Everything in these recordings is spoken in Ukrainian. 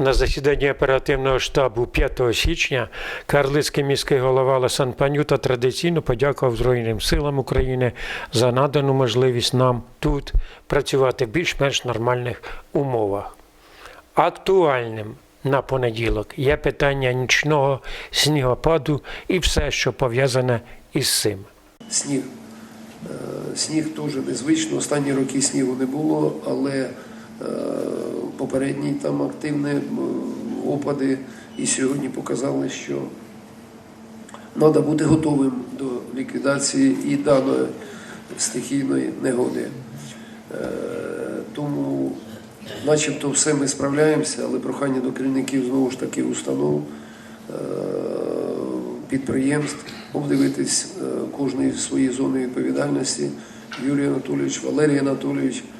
На засіданні оперативного штабу 5 січня Карлицький міський голова Лесан Панюта традиційно подякував Збройним силам України за надану можливість нам тут працювати в більш-менш нормальних умовах. Актуальним на понеділок є питання нічного снігопаду і все, що пов'язане із цим. Сніг. Е, Сніг теж незвично. Останні роки снігу не було, але попередні там активні опади і сьогодні показали, що треба бути готовим до ліквідації і даної стихійної негоди. Е, Тому, начебто, все ми справляємося, але прохання до керівників знову ж таки установ, е, підприємств обдивитись е, кожної своєї зони відповідальності. Юрій Анатолійович, Валерій Анатолійович, е,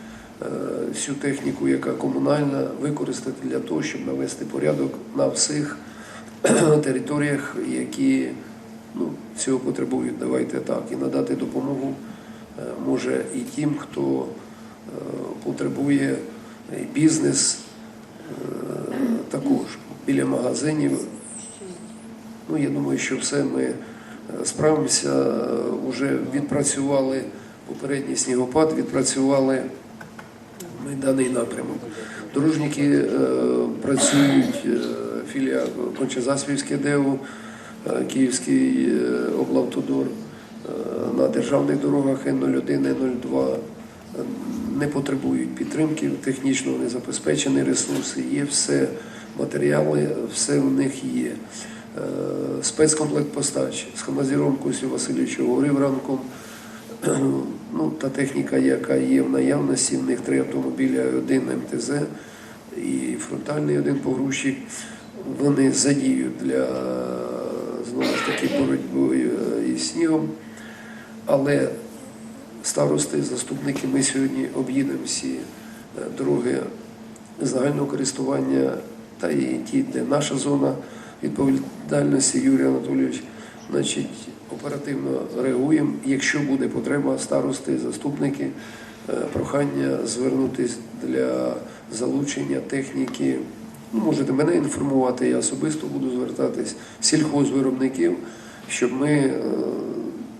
всю техніку, яка комунальна, використати для того, щоб навести порядок на всіх територіях, які ну, цього потребують. Давайте так, і надати допомогу е, може і тим, хто е, потребує бізнес е, також біля магазинів. Ну, я думаю, що все ми е, справимося. Вже відпрацювали попередній снігопад, відпрацювали даний напрямок. Дорожники е, працюють, е, філія Кончезаспівське ДЕУ, е, Київський е, облавтодор е, на державних дорогах Н-01, Н-02 е, не потребують підтримки, технічно вони забезпечені ресурси, є все, матеріали, все в них є. Е, Спецкомплект постач з Хамазіром Косю Васильовичу говорив ранком. Ну, та техніка, яка є в наявності, в них три автомобіля, один МТЗ і фронтальний один погрузчик. Вони задіють для знову ж таки боротьби е, із снігом. Але старости, заступники, ми сьогодні об'їдемо всі е, дороги загального користування та і ті, де наша зона відповідальності Юрій Анатолійович. Значить, оперативно реагуємо. Якщо буде потреба, старости, заступники, е, прохання звернутися для залучення техніки. Ну, можете мене інформувати, я особисто буду звертатись сільхозвиробників, щоб ми е,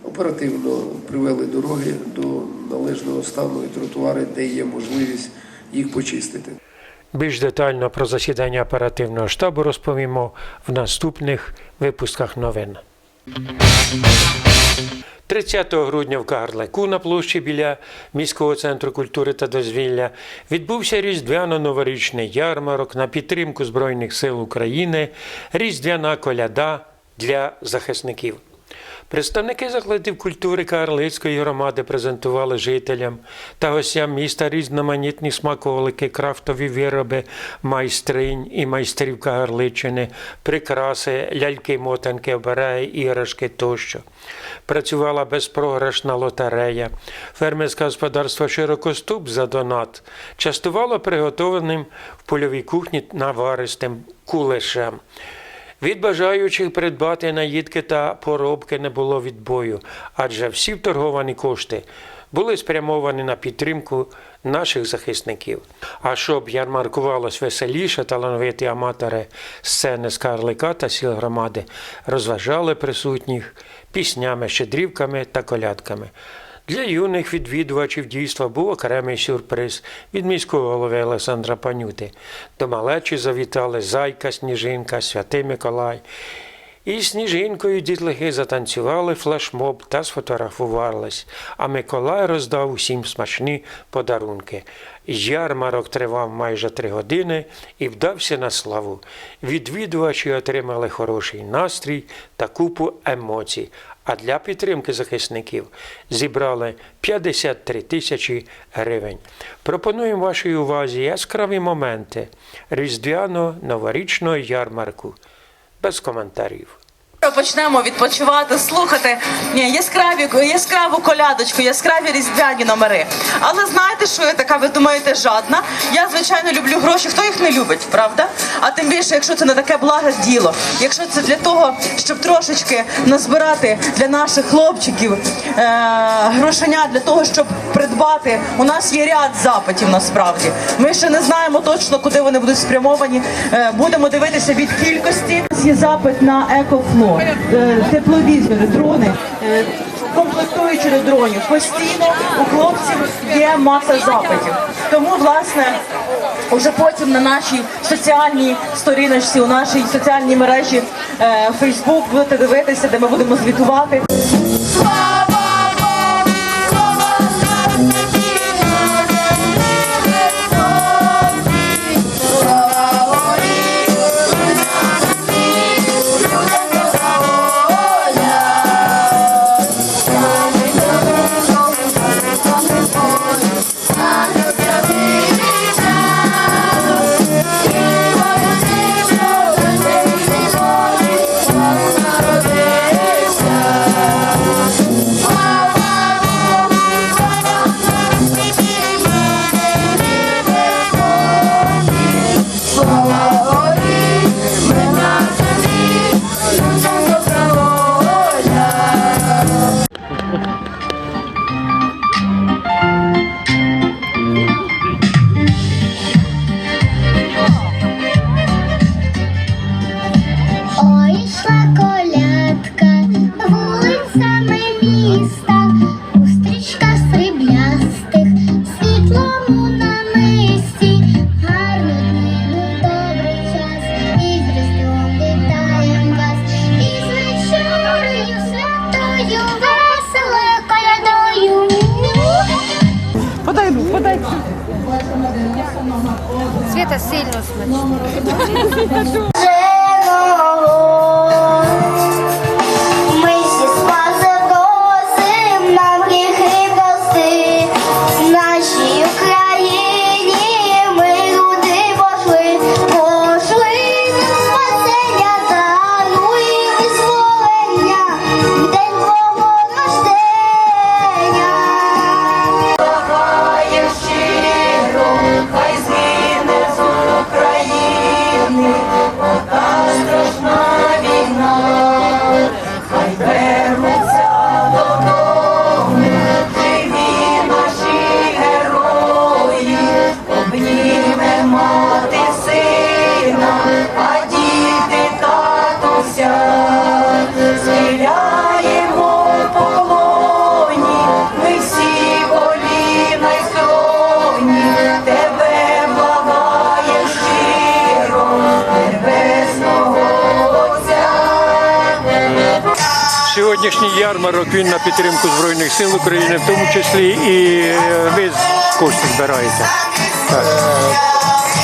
оперативно привели дороги до належного стану і тротуари, де є можливість їх почистити. Більш детально про засідання оперативного штабу розповімо в наступних випусках новин. 30 грудня в Карлику на площі біля міського центру культури та дозвілля відбувся різдвяно-новорічний ярмарок на підтримку Збройних сил України, різдвяна коляда для захисників. Представники закладів культури Карлицької громади презентували жителям та гостям міста різноманітні смаколики, крафтові вироби майстринь і майстрів Кагарличини, прикраси, ляльки, мотанки, обереги, іграшки тощо. Працювала безпрограшна лотерея. Фермерське господарство Широкоступ за донат частувало приготованим в польовій кухні наваристим кулешем. Від бажаючих придбати наїдки та поробки не було відбою, адже всі вторговані кошти були спрямовані на підтримку наших захисників. А щоб ярмаркувалось веселіше, талановиті аматори сцени з Карлика та сіл громади розважали присутніх піснями, щедрівками та колядками. Для юних відвідувачів дійства був окремий сюрприз від міського голови Олександра Панюти. До малечі завітали Зайка, Сніжинка, Святий Миколай. І Сніжинкою дітлахи затанцювали флешмоб та сфотографувались, а Миколай роздав усім смачні подарунки. Ярмарок тривав майже три години і вдався на славу. Відвідувачі отримали хороший настрій та купу емоцій. А для підтримки захисників зібрали 53 тисячі гривень. Пропонуємо вашій увазі яскраві моменти різдвяно-новорічного ярмарку. Без коментарів. Почнемо відпочивати, слухати яскраві, яскраву колядочку, яскраві різдвяні номери. Але знаєте, що я така, ви думаєте, жадна? Я, звичайно, люблю гроші. Хто їх не любить, правда? А тим більше, якщо це не таке благе діло, якщо це для того, щоб трошечки назбирати для наших хлопчиків е- грошеня, для того, щоб придбати. У нас є ряд запитів насправді. Ми ще не знаємо точно, куди вони будуть спрямовані. Е, будемо дивитися від кількості. Є запит на екофло, е, тепловізори, дрони. е, Комплектуючи до дронів, постійно у хлопців є маса запитів. Тому, власне, вже потім на нашій соціальній сторіночці, у нашій соціальній мережі е, Facebook будете дивитися, де ми будемо звітувати. Zaten silin Osman. Сьогоднішній ярмарок він на підтримку Збройних сил України, в тому числі і е, ви кошти збираєте. Так.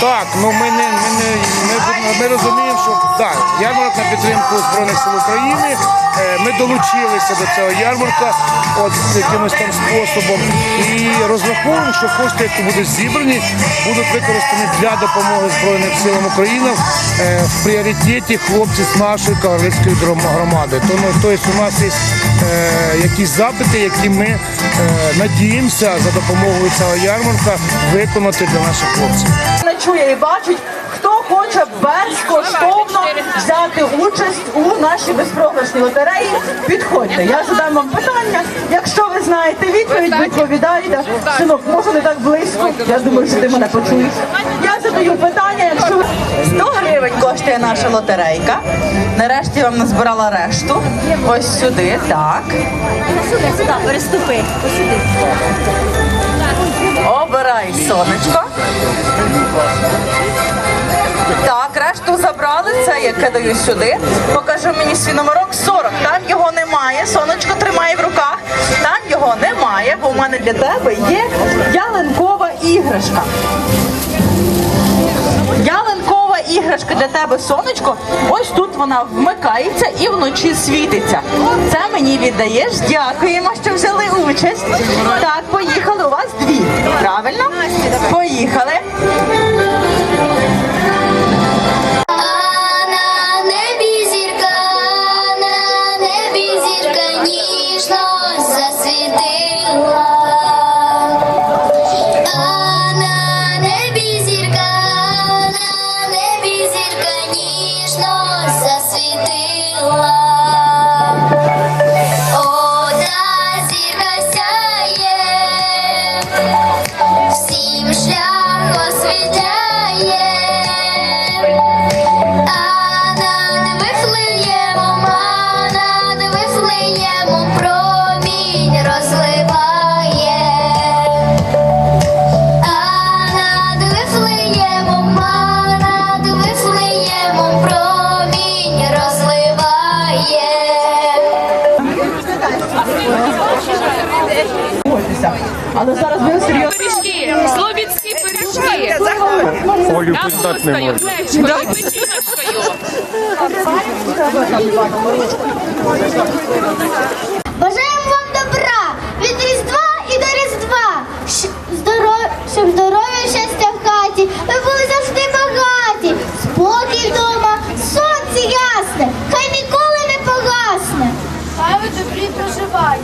Так, ну ми не ми, не, ми, ми розуміємо, що так, ярмарок на підтримку Збройних сил України. Е, Ми долучилися до цього ярмарка от якимось там способом і розраховуємо, що кошти, які будуть зібрані, будуть використані для допомоги Збройним силам України е, в пріоритеті хлопців з нашої гром- громади. Тому тобто, у нас є якісь запити, які ми е, надіємося за допомогою цього ярмарка виконати для наших хлопців. не чує і бачить, хто хоче безкоштовно взяти участь у нашій безпрограшній лотереї. Підходьте. Я задам вам питання. Якщо ви знаєте відповідь, відповідайте. Синок, може не так близько. Я думаю, що ти мене почуєш. Я задаю питання, якщо ви 100 гривень коштує наша лотерейка. Нарешті я вам назбирала решту. Ось сюди, так. Сюди, сюди, переступи. Обирай сонечко. Так, решту забрали. Це я кидаю сюди. Покажи мені свій номерок 40. Там його немає. Сонечко тримає в руках. Там його немає, бо в мене для тебе є ялинкова іграшка іграшка для тебе сонечко. Ось тут вона вмикається і вночі світиться. Це мені віддаєш. Дякуємо, що взяли участь. Так, поїхали. У вас дві. Правильно? Поїхали. Ніжно засвітило Пиздать не можна. Бажаємо вам добра від Різдва і до Різдва. Щоб здоров'я, щастя в хаті. Ви були завжди багаті. Спокій вдома, сонце ясне, хай ніколи не погасне. Хай ви добрі проживає,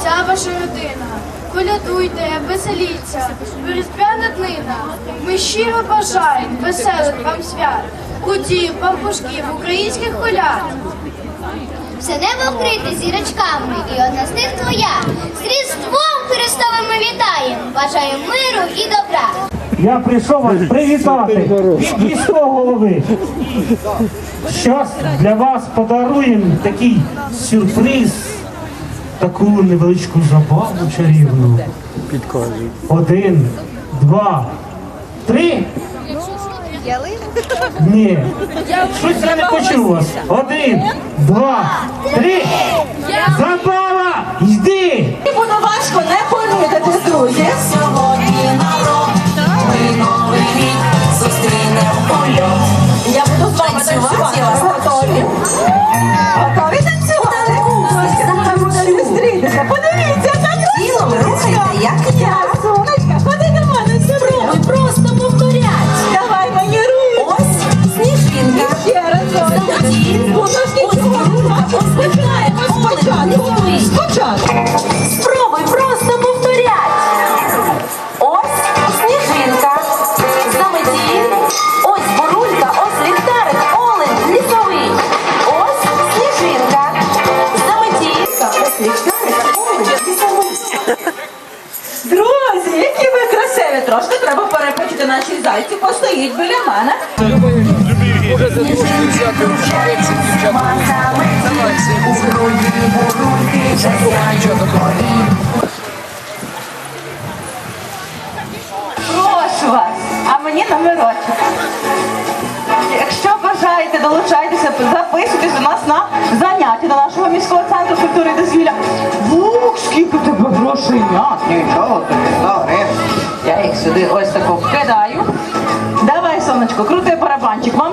вся ваша родина. Колядуйте, веселіться, різдвяна днина. Ми щиро бажаємо веселих вам свят, кутів, пампушків, українських коляд. Все небо вкрите зірочками, і одна з них твоя. З Різдвом Христовим ми вітаємо, бажаємо миру і добра. Я прийшов вас привітати від міського голови. Щас для вас подаруємо такий сюрприз, таку невеличку забаву чарівну. Один, два, три. Ні. Щось я не почув вас. Один, два, три. Забава! Йди! Буде важко не помітити, друзі. Я буду з вами танцювати. Готові? Готові як я. Прошу вас, а мені номерочок. Якщо бажаєте, долучайтеся, записуйтесь до нас на заняття до нашого міського центру культури і дозвілля. Ух, скільки тебе грошей! Нічого тобі, 100 гривень. Я їх сюди ось тако вкидаю. Давай, сонечко, крути барабанчик. Вам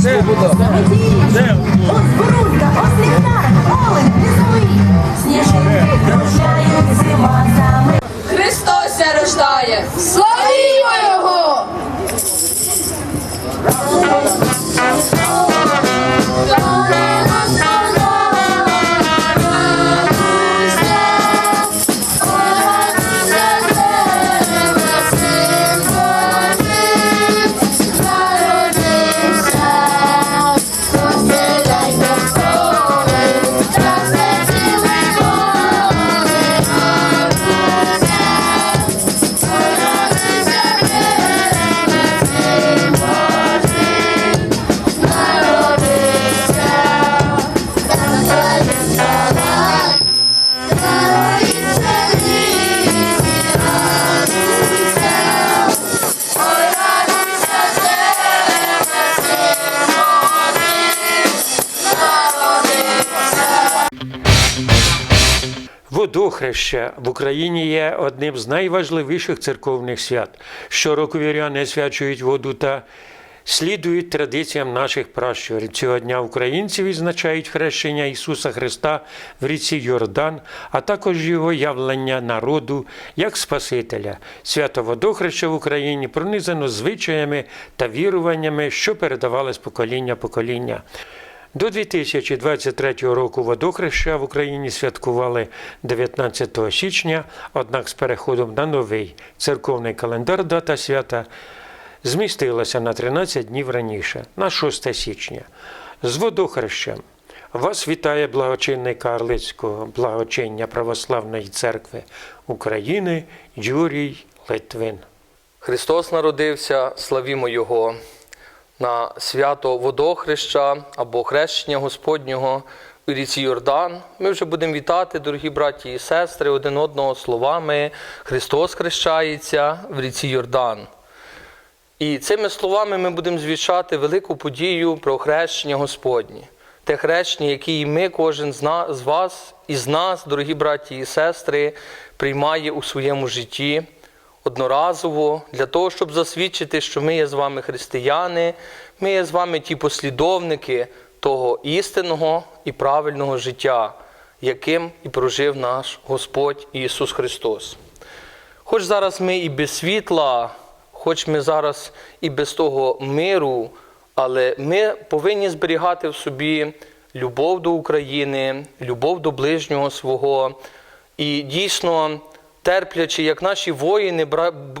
Бурулька, ось ліхтарик, олень, лісовий. Сніжинки кружляють зима за. Христос ся рождає. Славімо Його! Водохреща в Україні є одним з найважливіших церковних свят. Щороку віряни свячують воду та слідують традиціям наших пращурів. Цього дня українці відзначають хрещення Ісуса Христа в ріці Йордан, а також його явлення народу як Спасителя. Свято водохреща в Україні пронизано звичаями та віруваннями, що передавали з покоління покоління. До 2023 року водохреща в Україні святкували 19 січня, однак з переходом на новий церковний календар дата свята змістилася на 13 днів раніше, на 6 січня. З водохрещем вас вітає благочинний Карлицького благочиння Православної церкви України Юрій Литвин. Христос народився, славімо Його на свято водохреща або хрещення Господнього у ріці Йордан. Ми вже будемо вітати, дорогі браті і сестри, один одного словами. Христос хрещається в ріці Йордан. І цими словами ми будемо звіщати велику подію про хрещення Господнє. Те хрещення, яке і ми, кожен з вас і з нас, дорогі браті і сестри, приймає у своєму житті одноразово для того, щоб засвідчити, що ми є з вами християни, ми є з вами ті послідовники того істинного і правильного життя, яким і прожив наш Господь Ісус Христос. Хоч зараз ми і без світла, хоч ми зараз і без того миру, але ми повинні зберігати в собі любов до України, любов до ближнього свого. І дійсно, терплячи, як наші воїни,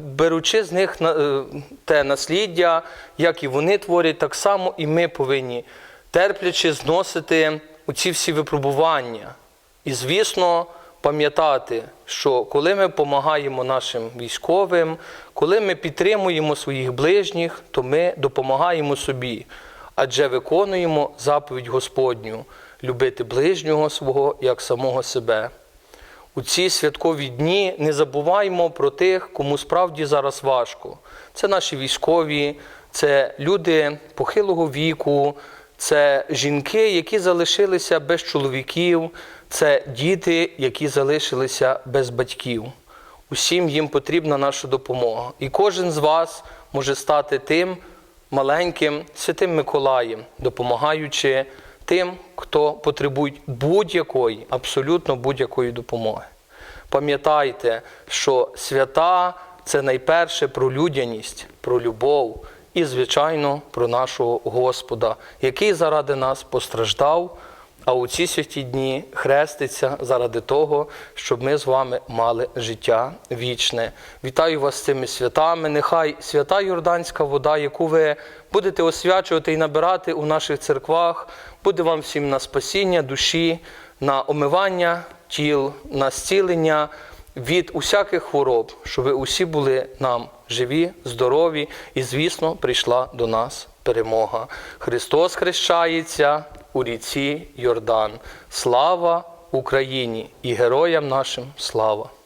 беручи з них е, те насліддя, як і вони творять, так само і ми повинні терплячи зносити оці всі випробування. І, звісно, пам'ятати, що коли ми допомагаємо нашим військовим, коли ми підтримуємо своїх ближніх, то ми допомагаємо собі, адже виконуємо заповідь Господню любити ближнього свого як самого себе. У ці святкові дні не забуваємо про тих, кому справді зараз важко. Це наші військові, це люди похилого віку, це жінки, які залишилися без чоловіків, це діти, які залишилися без батьків. Усім їм потрібна наша допомога. І кожен з вас може стати тим маленьким святим Миколаєм, допомагаючи тим, хто потребує будь-якої, абсолютно будь-якої допомоги. Пам'ятайте, що свята це найперше про людяність, про любов і, звичайно, про нашого Господа, який заради нас постраждав, а у ці святі дні хреститься заради того, щоб ми з вами мали життя вічне. Вітаю вас з цими святами. Нехай свята Йорданська вода, яку ви будете освячувати і набирати у наших церквах, буде вам всім на спасіння душі, на омивання тіл, на зцілення від усяких хвороб, щоб ви усі були нам живі, здорові, і, звісно, прийшла до нас перемога. Христос хрещається у ріці Йордан. Слава Україні і героям нашим слава!